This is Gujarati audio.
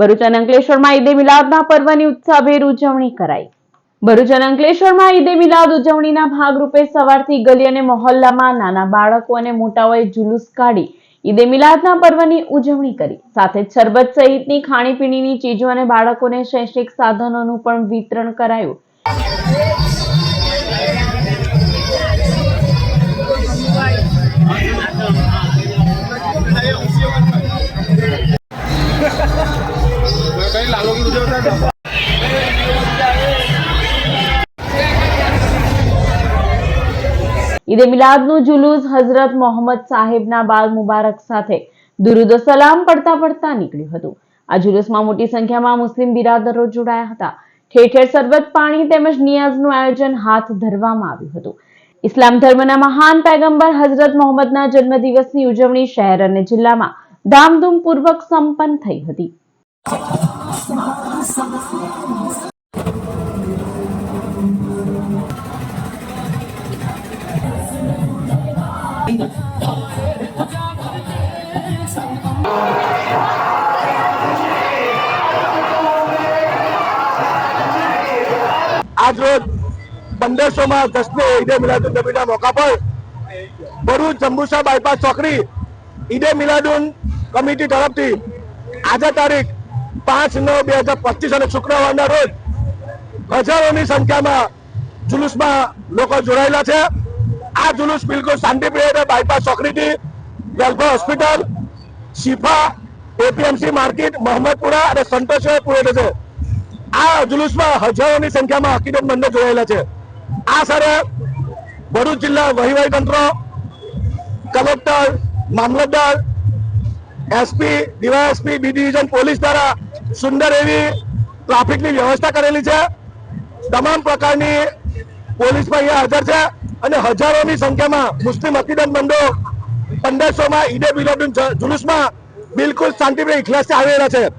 ભરૂચ અને અંકલેશ્વરમાં ઈદે મિલાદના પર્વની ઉત્સાહભેર ઉજવણી કરાઈ. ભરૂચ અને અંકલેશ્વરમાં ઈદે મિલાદ ઉજવણીના ભાગરૂપે સવારથી ગલી અને મહોલ્લામાં નાના બાળકો અને મોટાઓએ જુલુસ કાઢી ઈદે મિલાદના પર્વની ઉજવણી કરી. સાથે શરબત સહિતની ખાણીપીણીની ચીજો અને બાળકોને શૈક્ષણિક સાધનોનું પણ વિતરણ કરાયું. ઈદે મિલાદનું જુલુસ હઝરત મોહમ્મદ સાહેબના બાલ મુબારક સાથે દુરુદ સલામ પડતા પડતા નીકળ્યું હતું. આ જુલુસમાં મોટી સંખ્યામાં મુસ્લિમ બિરાદરો જોડાયા હતા. ઠેર ઠેર સરબત પાણી તેમજ નિયાઝનું આયોજન હાથ ધરવામાં આવ્યું હતું. ઇસ્લામ ધર્મના મહાન પેગંબર હઝરત મોહમ્મદના જન્મદિવસની ઉજવણી શહેર અને જિલ્લામાં ધામધૂમપૂર્વક સંપન્ન થઈ હતી. આજ રોજ પંદરસોમાં દસમી ઈદે મિલાદુન નબીના મોકા પર ભરૂચ જંબુસા બાયપાસ ચોકડી ઈદે મિલાદુન કમિટી તરફથી આજે તારીખ પાંચ નવ બે હજાર પચીસ અને શુક્રવારના રોજ હજારોની સંખ્યામાં જુલુસમાં લોકો જોડાયેલા છે. આ જુલુસ બિલકુલ શાંતિ પ્રિય bypass ચોકડીથી welfare hospital, Shifa, APMC market Mohammadpura અને સંતોષભાઈ પૂરે થશે આ જુલુસમાં હજારોની સંખ્યામાં હકીકત મંદો જોડાયેલા છે. આ સાથે ભરૂચ જિલ્લા વહીવટી તંત્ર, કલેક્ટર, મામલતદાર SP DYSP B division police દ્વારા સુંદર એવી ટ્રાફિકની વ્યવસ્થા કરેલી છે. તમામ પ્રકારની પોલીસ પણ અહીંયા હાજર છે અને હજારોની સંખ્યામાં મુસ્લિમ હકીકત મંદો પંદરસોમાં ઈદે બિલોબિન જુલુસમાં બિલકુલ શાંતિપ્રિય ઇખલાસથી આવેલા છે.